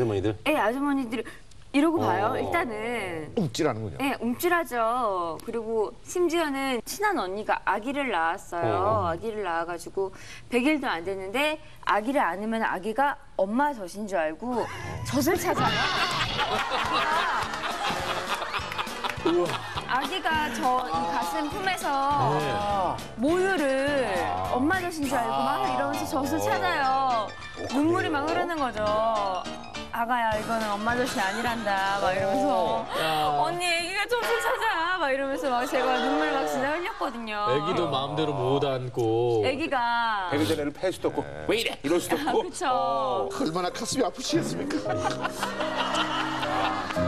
아주머니들. 예, 아주머니들이 이러고 봐요. 어. 일단은. 움찔하는군요. 네, 움찔하죠. 그리고 심지어는 친한 언니가 아기를 낳았어요. 어. 아기를 낳아가지고 100일도 안 됐는데 아기를 안으면 아기가 엄마 젖인 줄 알고 젖을 찾아요. 아기가 저 이 가슴 품에서 모유를 엄마 젖인 줄 알고 막 이러면서 젖을 찾아요. 눈물이 막 흐르는 거죠. 아가야 이거는 엄마 젖이 아니란다 막 이러면서 언니 애기가 젖을 찾아 막 이러면서 막 제가 눈물 막 진짜 흘렸거든요. 애기도 마음대로 못 안고 애기가 배그 전에는 팰 수도 없고 왜 이래 이럴 수도 없고 그쵸. 얼마나 가슴이 아프시겠습니까?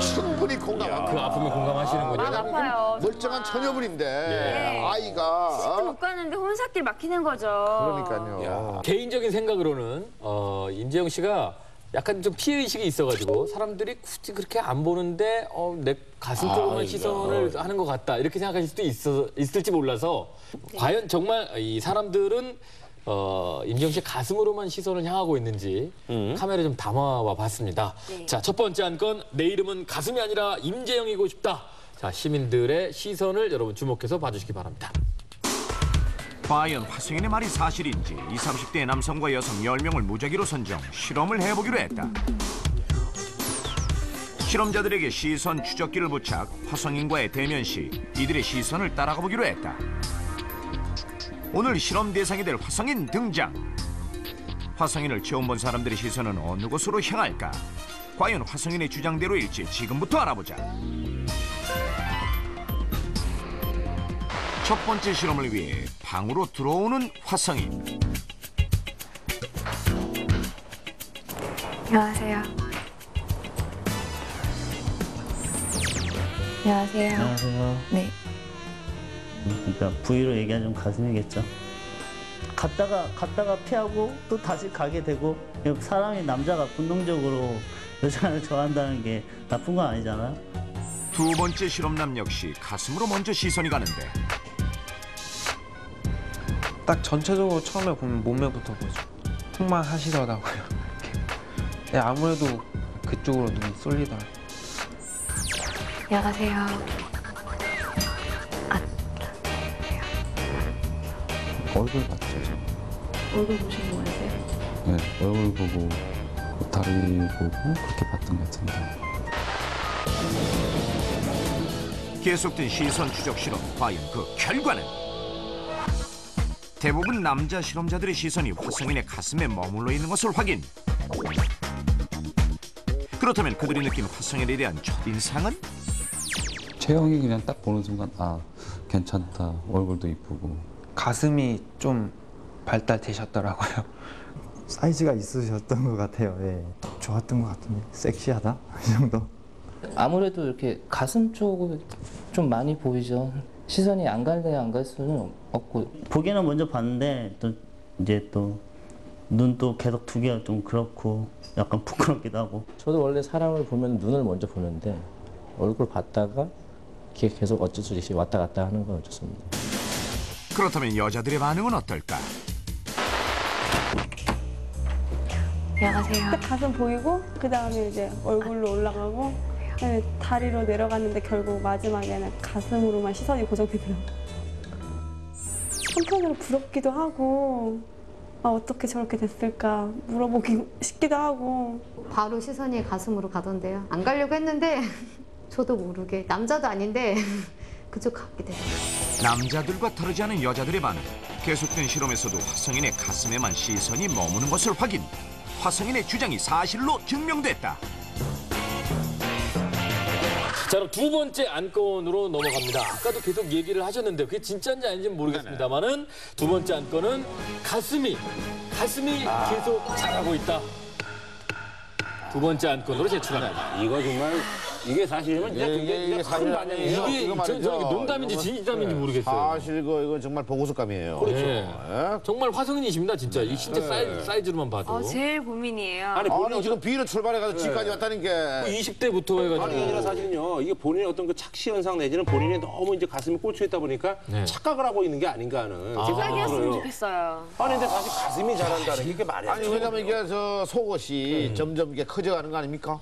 충분히 그 공감합니다. 아픔에 공감하시는군요. 아, 아파요. 멀쩡한 정말. 처녀분인데 네. 아이가 또못 가는데 혼사길 막히는 거죠. 그러니까요. 개인적인 생각으로는 어, 임재영 씨가 약간 좀 피해 의식이 있어가지고 사람들이 굳이 그렇게 안 보는데 어, 내 가슴 쪽으로만 시선을 하는 것 같다 이렇게 생각하실 수도 있어, 있을지 몰라서 과연 정말 이 사람들은 어, 임재영 씨 가슴으로만 시선을 향하고 있는지 카메라 좀 담아와 봤습니다. 네. 자 첫 번째 안건 내 이름은 가슴이 아니라 임재영이고 싶다. 자 시민들의 시선을 여러분 주목해서 봐주시기 바랍니다. 과연 화성인의 말이 사실인지 20, 30대 남성과 여성 10명을 무작위로 선정 실험을 해보기로 했다. 실험자들에게 시선 추적기를 부착 화성인과의 대면 시 이들의 시선을 따라가 보기로 했다. 오늘 실험 대상이 될 화성인 등장. 화성인을 처음 본 사람들의 시선은 어느 곳으로 향할까? 과연 화성인의 주장대로일지 지금부터 알아보자. 첫 번째 실험을 위해 방으로 들어오는 화성인. 안녕하세요. 안녕하세요. 안녕하세요. 네. 그러니까 부위로 얘기하면 가슴이겠죠. 갔다가 갔다가 피하고 또 다시 가게 되고 사람이 남자가 본능적으로 여자를 좋아한다는 게 나쁜 건 아니잖아요. 두 번째 실험남 역시 가슴으로 먼저 시선이 가는데 딱 전체적으로 처음에 보면 몸매부터 보죠. 풍만하시더라고요. 이렇게. 네, 아무래도 그쪽으로 눈이 쏠리더라고요. 안녕하세요. 얼굴 봤죠, 저. 얼굴 보신 거 같아요? 네, 얼굴 보고 다리 보고 그렇게 봤던 것 같은데. 계속된 시선 추적 실험 과연 그 결과는 대부분 남자 실험자들의 시선이 화성인의 가슴에 머물러 있는 것을 확인. 그렇다면 그들이 느낀 화성인에 대한 첫인상은 체형이 그냥 딱 보는 순간, 아, 괜찮다. 얼굴도 이쁘고. 가슴이 좀 발달되셨더라고요. 사이즈가 있으셨던 것 같아요. 예. 좋았던 것 같은데 섹시하다 이 정도. 아무래도 이렇게 가슴 쪽을 좀 많이 보이죠. 시선이 안 갈래 안갈 수는 없고 보기는 먼저 봤는데 또 이제 또 눈도 계속 두 개가 좀 그렇고 약간 부끄럽기도 하고 저도 원래 사람을 보면 눈을 먼저 보는데 얼굴 봤다가 계속 어쩔 수 없이 왔다 갔다 하는 건 좋습니다. 그렇다면 여자들의 반응은 어떨까? 안녕하세요. 가슴 보이고 그 다음에 이제 얼굴로 올라가고 네, 다리로 내려갔는데 결국 마지막에는 가슴으로만 시선이 고정되더라고요. 한편으로 부럽기도 하고 아, 어떻게 저렇게 됐을까 물어보기 싶기도 하고 바로 시선이 가슴으로 가던데요. 안 가려고 했는데 저도 모르게 남자도 아닌데 그쪽 가게 되더라고요. 남자들과 다르지 않은 여자들의 반응. 계속된 실험에서도 화성인의 가슴에만 시선이 머무는 것을 확인. 화성인의 주장이 사실로 증명됐다. 자, 그럼 두 번째 안건으로 넘어갑니다. 아까도 계속 얘기를 하셨는데 그게 진짜인지 아닌지는 모르겠습니다만은 두 번째 안건은 가슴이 가슴이 계속 자라고 있다. 두 번째 안건으로 제출합니다. 이거 정말 이게 사실이면 이게, 굉장히 이게 큰 사실 반영이에요. 이게 이거 저, 농담인지 진담인지 모르겠어요. 사실 그 이건 정말 보고서감이에요. 그렇죠. 예. 정말 화성인이십니다, 진짜. 이 진짜 네. 사이즈, 사이즈로만 봐도. 어, 제일 고민이에요. 아니 아니 본인이 지금 비를 출발해가지고 집까지 왔다는 게 20대부터 해가지고. 아니 아니라 사실은요 이게 본인의 어떤 그 착시 현상 내지는 본인이 너무 이제 가슴이 꽂혀 있다 보니까 네. 착각을 하고 있는 게 아닌가 하는 생각이 착이었으면 들어요. 좋겠어요. 아니 근데 사실 가슴이 자란다는 게 이게 말이 안 아니. 왜냐면 이게 저 속옷이 점점 이게 커져가는 거 아닙니까?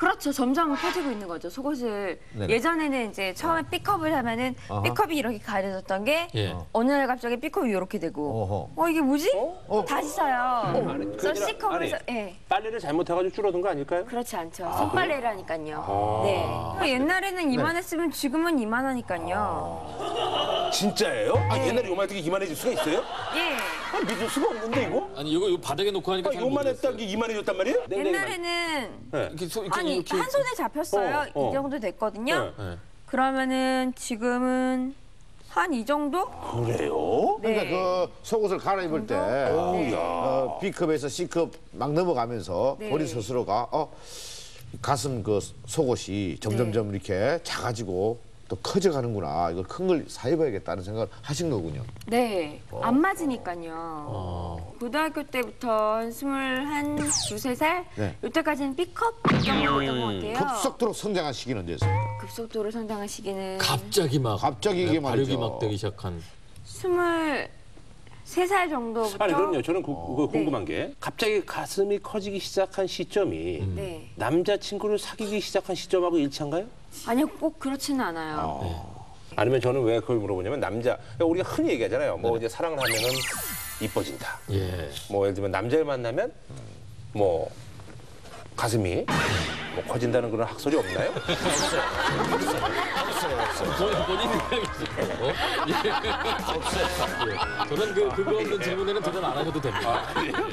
그렇죠. 점점 커지고 있는 거죠. 속옷을 네네. 예전에는 이제 처음에 B컵을 하면은 아하. B컵이 이렇게 가려졌던 게 예. 어느 날 갑자기 B컵이 이렇게 되고 어허. 어 이게 뭐지? 어? 다시 써요. 아니, 그게 그래서 아니라- C컵을 아니. 서 예. 빨래를 잘못해가지고 줄어든 거 아닐까요? 그렇지 않죠. 손빨래라니까요. 네. 옛날에는 이만했으면 지금은 이만하니까요. 진짜예요? 아 옛날에 요만하게 이만해질 수가 있어요? 예. 아, 믿을 수가 없는데 이거? 아니, 이거, 이거 바닥에 놓고 하니까 아, 잘 모르겠어요. 게 이만해졌단 말이에요? 옛날에는 이렇게, 소, 이렇게, 아니 이렇게. 한 손에 잡혔어요. 어, 어. 이 정도 됐거든요. 네. 네. 그러면은 지금은 한 이 정도? 그래요? 그러니까 네. 그 속옷을 갈아입을 때 어, B컵에서 C컵 막 넘어가면서 네. 본인 스스로가 어, 가슴 그 속옷이 점점점 이렇게 작아지고 또 커져가는구나. 이걸 큰 걸 사입어야겠다는 생각을 하신 거군요. 네, 어. 안 맞으니까요. 고등학교 때부터 한 스물한 두세 살 네. 이때까지는 B컵 이 정도였던 것 같아요. 급속도로 성장한 시기는 언제였습니까? 급속도로 성장한 시기는 갑자기 막. 갑자기 이게 네, 발육이 말이죠. 막 되기 시작한. 스물 세 살 정도부터 아니 그럼요. 저는 그, 어. 그 네. 궁금한 게 갑자기 가슴이 커지기 시작한 시점이 네. 남자 친구를 사귀기 시작한 시점하고 일치한가요? 아니요, 꼭 그렇지는 않아요. 아니면 저는 왜 그걸 물어보냐면 남자 그러니까 우리가 흔히 얘기하잖아요. 뭐 이제 사랑을 하면은 이뻐진다. 예. 뭐 예를 들면 남자를 만나면 뭐 가슴이 뭐 커진다는 그런 학설이 없나요? 본인, 본인 생각이시고. 어? 예. 예. 저는 그, 그거 없는 질문에는 도전 안 하셔도 됩니다.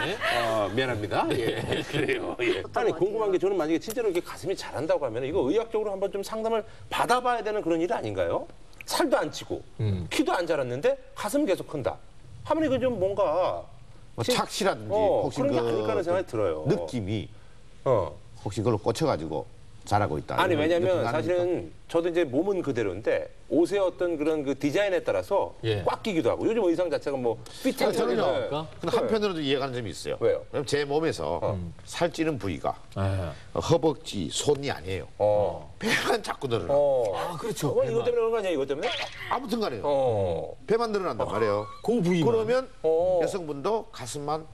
예. 아, 미안합니다. 예, 그래요. 예. 아니 궁금한 게 저는 만약에 진짜로 이렇게 가슴이 자란다고 하면 이거 의학적으로 한번 좀 상담을 받아봐야 되는 그런 일 아닌가요? 살도 안 찌고 음. 키도 안 자랐는데 가슴 계속 큰다. 하면 이거 좀 뭔가 뭐 진- 착시라든지 어, 혹시 그런 게그 아닐까 하는 생각이 들어요. 느낌이 어. 혹시 그걸로 꽂혀가지고 자라고 있다. 아니 왜냐면? 사실은 저도 이제 몸은 그대로인데 옷의 어떤 그런 그 디자인에 따라서 예. 꽉 끼기도 하고 요즘 의상 자체가 뭐 피팅이 저는요. 되니까. 근데 한편으로도 이해가 는 점이 있어요. 왜요? 왜냐면 제 몸에서 살찌는 부위가 예. 허벅지, 손이 아니에요. 어. 배만 자꾸 늘어나. 어. 아, 그렇죠. 어, 이것 때문에 그런 거 아니야 이것 때문에? 아무튼 간에요. 어. 배만 늘어난단 말이에요. 그 부위만. 그러면 어. 여성분도 가슴만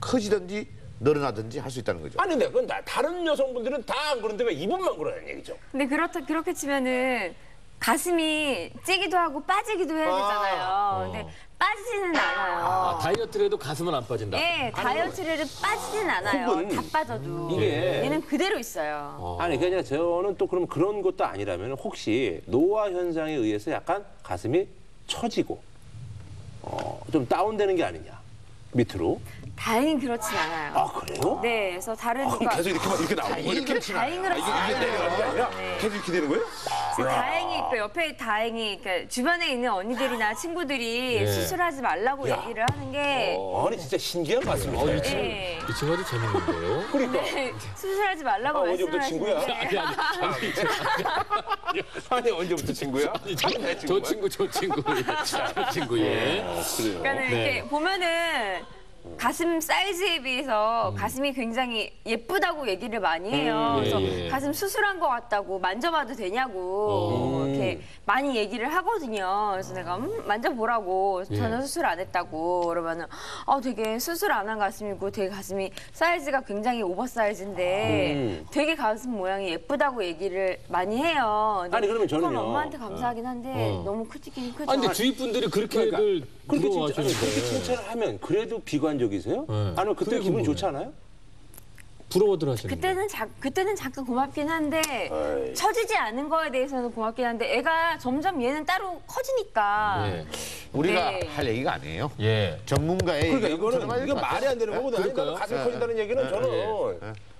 커지든지 늘어나든지 할 수 있다는 거죠. 아니 근데 그건 나- 다른 여성분들은 다 안 그런데 왜 이분만 그러는 얘기죠? 근데 그렇다 그렇게 치면은 가슴이 찌기도 하고 빠지기도 해야 되잖아요. 근데 빠지지는 않아요. 아, 다이어트를 해도 가슴은 안 빠진다. 예, 다이어트를 해도 빠지진 않아요. 혹은 다 빠져도. 이게- 얘는 그대로 있어요. 아니 그냥 저는 또 그럼 그런 것도 아니라면 혹시 노화 현상에 의해서 약간 가슴이 처지고 어, 좀 다운되는 게 아니냐 밑으로? 다행히 그렇진 않아요. 아 그래요? 네, 그래서 다른 아, 그럼 누가 계속 이렇게만 이렇게 나오고 다행히 이렇게 다행히. 그렇진 이게 내려가는 게 아니라 네. 계속 이렇게 되는 거예요? 그래서 다행히 그 옆에 다행히 그러니까 주변에 있는 언니들이나 친구들이 예. 수술하지 말라고 야. 얘기를 하는 게 어, 아니 진짜 신기한 것 같습니다. 어, 이 친구, 예. 이 친구 아주 재밌는데요. 그러니까 네, 수술하지 말라고 아, 언제부터 말씀을 친구야? 하시는데 아니, 아니, 아니, 아니 언제부터 친구야? 저, 저 친구, 저 친구. 예. 저 친구, 예. 그래요. 그러니까는 네. 이렇게 보면은 가슴 사이즈에 비해서 가슴이 굉장히 예쁘다고 얘기를 많이 해요. 음, 그래서 예, 예. 가슴 수술한 것 같다고 만져봐도 되냐고 어. 이렇게 많이 얘기를 하거든요. 그래서 내가 음, 만져보라고 예. 전혀 수술 안 했다고 그러면은 아 되게 수술 안 한 가슴이고 되게 가슴이 사이즈가 굉장히 오버 사이즈인데 음. 되게 가슴 모양이 예쁘다고 얘기를 많이 해요. 아니, 그러면 저는요. 그건 엄마한테 감사하긴 한데 어. 너무 크지긴 크죠. 아니, 근데 주위 분들이 그렇게들 그러니까 그렇게 아니, 부러워하시는데. 그렇게 칭찬을 하면 그래도 비관 적이세요? 네. 아니면 그때 뭐예요? 좋지 않아요? 부러워들 하시는 그때는 자, 그때는 잠깐 고맙긴 한데 어이. 처지지 않은 거에 대해서는 고맙긴 한데 애가 점점 얘는 따로 커지니까 예. 우리가 네. 할 얘기가 아니에요. 예. 전문가의 그러니까 이거는 될것 말이 안 되는. 거거든요. 아니. 나는 가슴 예, 커진다는 얘기는 저는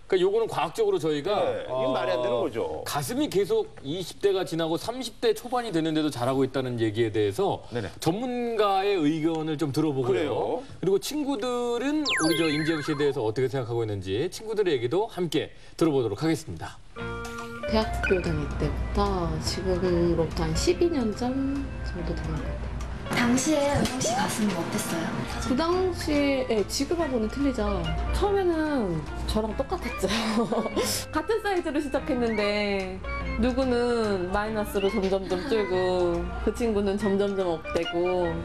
그러니까 요거는 과학적으로 저희가 네, 이건 말이 안 되는 거죠. 가슴이 계속 20대가 지나고 30대 초반이 됐는데도 자라고 있다는 얘기에 대해서 네네. 전문가의 의견을 좀 들어보고요. 그래요? 그리고 친구들은 우리 저 임지영 씨에 대해서 어떻게 생각하고 있는지 친구들의 얘기도 함께 들어보도록 하겠습니다. 대학교 다닐 때부터 지금으로부터 한 12년 전 정도 되는 것 같아요. 당시에 은영 씨 가슴이 어땠어요? 그 당시에 지금하고는 틀리죠. 처음에는 저랑 똑같았죠. 같은 사이즈로 시작했는데 누구는 마이너스로 점점점 줄고 그 친구는 점점점 업되고 그럼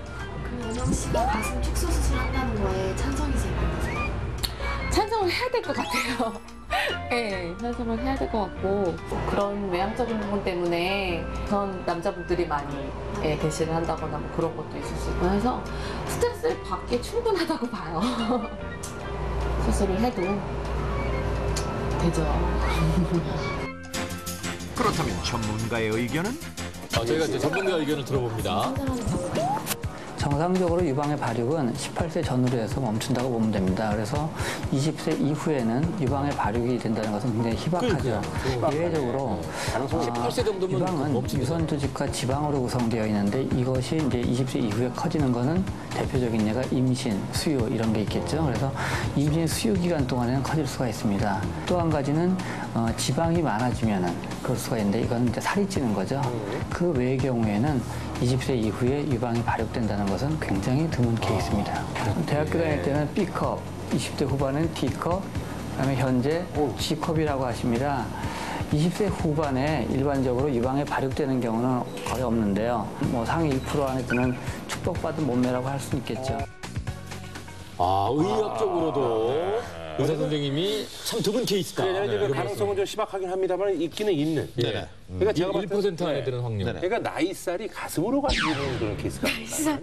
은영 씨가 가슴 축소 수술 한다는 거에 찬성이세요? 찬성을 해야 될 것 같아요. 네, 찬성을 해야 될 것 같고 그런 외향적인 부분 때문에 전 남자분들이 많이 예, 대시를 한다거나 뭐 그런 것도 있을 수 있고 해서 스트레스를 받기 충분하다고 봐요. 수술을 해도 되죠. 그렇다면 전문가의 의견은? 아, 저희가 이제 전문가 의견을 들어봅니다. 정상적으로 유방의 발육은 18세 전후로 해서 멈춘다고 보면 됩니다. 그래서 20세 이후에는 유방의 발육이 된다는 것은 굉장히 희박하죠. 예외적으로 아, 18세 정도면 유방은. 유선 조직과 지방으로 구성되어 있는데 이것이 이제 20세 이후에 커지는 것은 대표적인 예가 임신, 수유 이런 게 있겠죠. 그래서 임신 수유 기간 동안에는 커질 수가 있습니다. 또 한 가지는 어, 지방이 많아지면은 그럴 수가 있는데 이건 이제 살이 찌는 거죠. 그 외의 경우에는 20세 이후에 유방이 발육된다는 것은 굉장히 드문 케이스입니다. 대학교 다닐 때는 B컵, 20대 후반은 D컵, 그다음에 현재 G컵이라고 하십니다. 20세 후반에 일반적으로 유방에 발육되는 경우는 거의 없는데요. 뭐 상위 1% 안에 드는 축복받은 몸매라고 할 수 있겠죠. 아, 의학적으로도 의사 선생님이 참 드문 케이스다. 이제 네, 그 가능성은 좀 희박하긴 합니다만 있기는 있는. 네. 그러니까 제가 봤을 때1% 안에 드는 확률. 그러니까 나이살이 가슴으로 가시는 그런 케이스가 아닌가.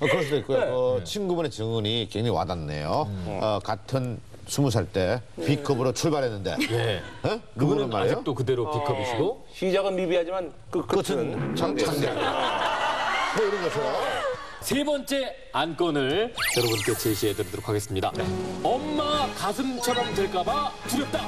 어, 그럴 수도 있고요. 어, 친구분의 증언이 굉장히 와닿네요. 어, 같은 스무 살 때 B컵으로 출발했는데 예. 어? 누구는 그분은 말이에요? 아직도 그대로 B컵이시고 시작은 미비하지만 그 끝은 장장대. 뭐 이런 것처럼. 세 번째 안건을 여러분께 제시해 드리도록 하겠습니다. 엄마 가슴처럼 될까봐 두렵다.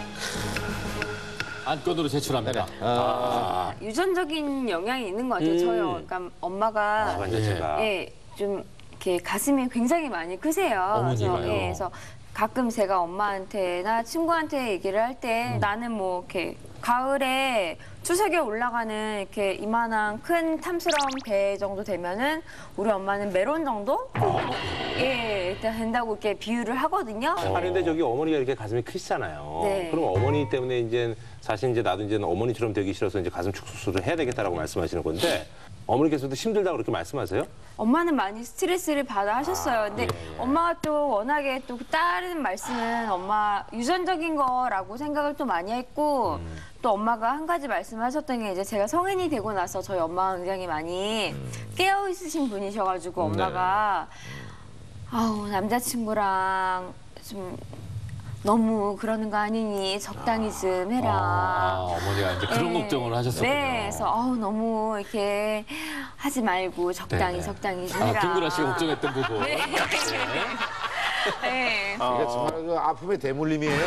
안건으로 제출합니다. 아, 유전적인 영향이 있는 것 같아요. 음. 저요. 그러니까 엄마가 가관 자체가. 예, 좀 이렇게 가슴이 굉장히 많이 크세요. 어머니가요? 그래서, 예, 그래서 가끔 제가 엄마한테나 친구한테 얘기를 할때 음. 나는 뭐 이렇게 가을에 추석에 올라가는 이렇게 이만한 큰 탐스러운 배 정도 되면은 우리 엄마는 메론 정도? 예, 일단 된다고 이렇게 비유를 하거든요. 아니 근데 저기 어머니가 이렇게 가슴이 크시잖아요. 네. 그럼 어머니 때문에 이제 사실 이제 나도 이제 어머니처럼 되기 싫어서 이제 가슴 축소술을 해야 되겠다라고 말씀하시는 건데 어머니께서도 힘들다고 그렇게 말씀하세요? 엄마는 많이 스트레스를 받아 하셨어요. 근데 예, 엄마가 또 워낙에 또 따르는 말씀은 엄마 유전적인 거라고 생각을 또 많이 했고 음. 또 엄마가 한 가지 말씀하셨던 게 이제 제가 성인이 되고 나서 저희 엄마가 굉장히 많이 음. 깨어 있으신 분이셔가지고 엄마가 아우 남자친구랑 좀 너무 그러는 거 아니니 적당히 좀 해라. 아, 어머니가 이제 그런 네. 걱정을 하셨었군요. 네, 그래서 어우, 너무 이렇게 하지 말고 적당히 네. 적당히 좀 아, 해라. 김구라 씨가 걱정했던 부분. 네. 네. 이게 정말 그 아픔의 대물림이에요.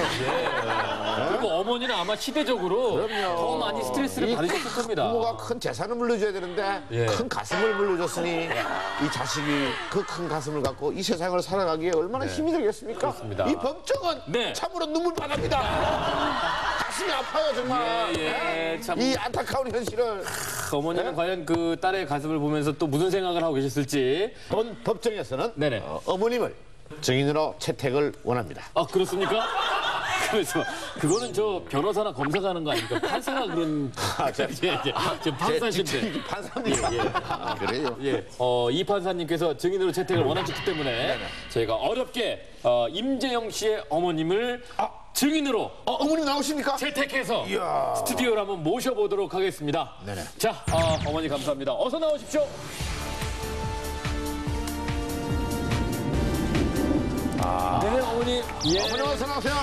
그리고 어머니는 아마 시대적으로 더 많이 스트레스를 이 받으셨을 겁니다. 부모가 큰 재산을 물려줘야 되는데 예. 큰 가슴을 물려줬으니 이 자식이 그 큰 가슴을 갖고 이 세상을 살아가기에 얼마나 힘이 되겠습니까? 그렇습니다. 이 법정은 네. 참으로 눈물바다입니다. 가슴이 아파요 정말. 예, 예, 참. 이 안타까운 현실을 어머니는 과연 그 딸의 가슴을 보면서 또 무슨 생각을 하고 계셨을지. 본 법정에서는 네네. 어, 어머님을 증인으로 채택을 원합니다. 아 그렇습니까? 그래서 그거는 저 변호사나 검사가 하는 거 아닙니까? 판사가 그런 예, 예. 지금 판사신데. 판사입니다. 예, 예. 아, 그래요? 예, 어, 이 판사님께서 증인으로 채택을 원하셨기 때문에 저희가 어렵게 어, 임재영 씨의 어머님을 증인으로 어, 어머님 나오십니까? 채택해서 이야. 스튜디오로 한번 모셔보도록 하겠습니다. 네네. 자, 어, 어머니 감사합니다. 어서 나오십시오. 네, 어머니. 예. 어머니 어서 나오세요.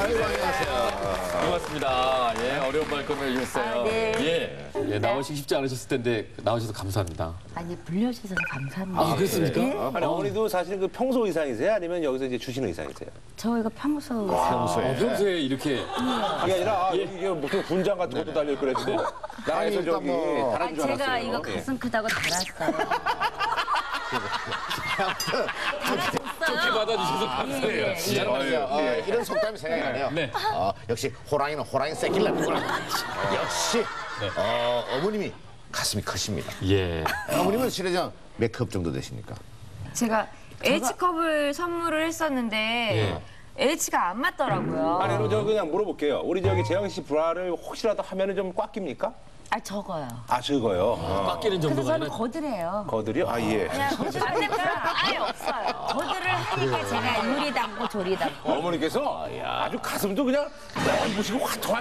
아이고 안녕하세요. 반갑습니다. 예, 어려운 말씀을 해주셨어요. 아, 네. 예, 예, 나오시기 쉽지 않으셨을 텐데 나오셔서 감사합니다. 아니 불려주셔서 감사합니다. 아, 그렇습니까? 네. 아니 어머니도 사실 그 평소 의상이세요? 아니면 여기서 이제 주시는 의상이세요? 저희가 평소 어, 평소에 이렇게 그게 아니라 아, 이게 무슨 군장 같은 것도 달려 있고 그랬는데 나라에서 아니, 저기 뭐- 아니, 줄 제가 알았어요. 이거 예. 가슴 크다고 달았어요. 좋게 받아주셔서 감사해요. 예, 예. 자, 말이죠. 어, 예. 이런 속담이 생각이 나네요. 네. 어, 역시 호랑이는 호랑이 새끼를 낳는구나. 역시 어, 어머님이 가슴이 크십니다. 예. 어머님은 실례장 몇 컵 정도 되십니까? 제가 H컵을 선물을 했었는데 H가 안 맞더라고요. 아니, 그럼 저 그냥 물어볼게요. 우리 저기 재영 씨 브라를 혹시라도 하면은 좀 꽉 낍니까? 아 적어요. 아, 적어요. 어. 꽉 끼는 그래서 정도가 저는 아니라 거들해요. 거들이요? 아, 예. 그냥 거들하니까 아예 없어요. 거들을 하니까 제가 이리 담고 저리 담고. 어머니께서 아주 가슴도 그냥 보시고 화통하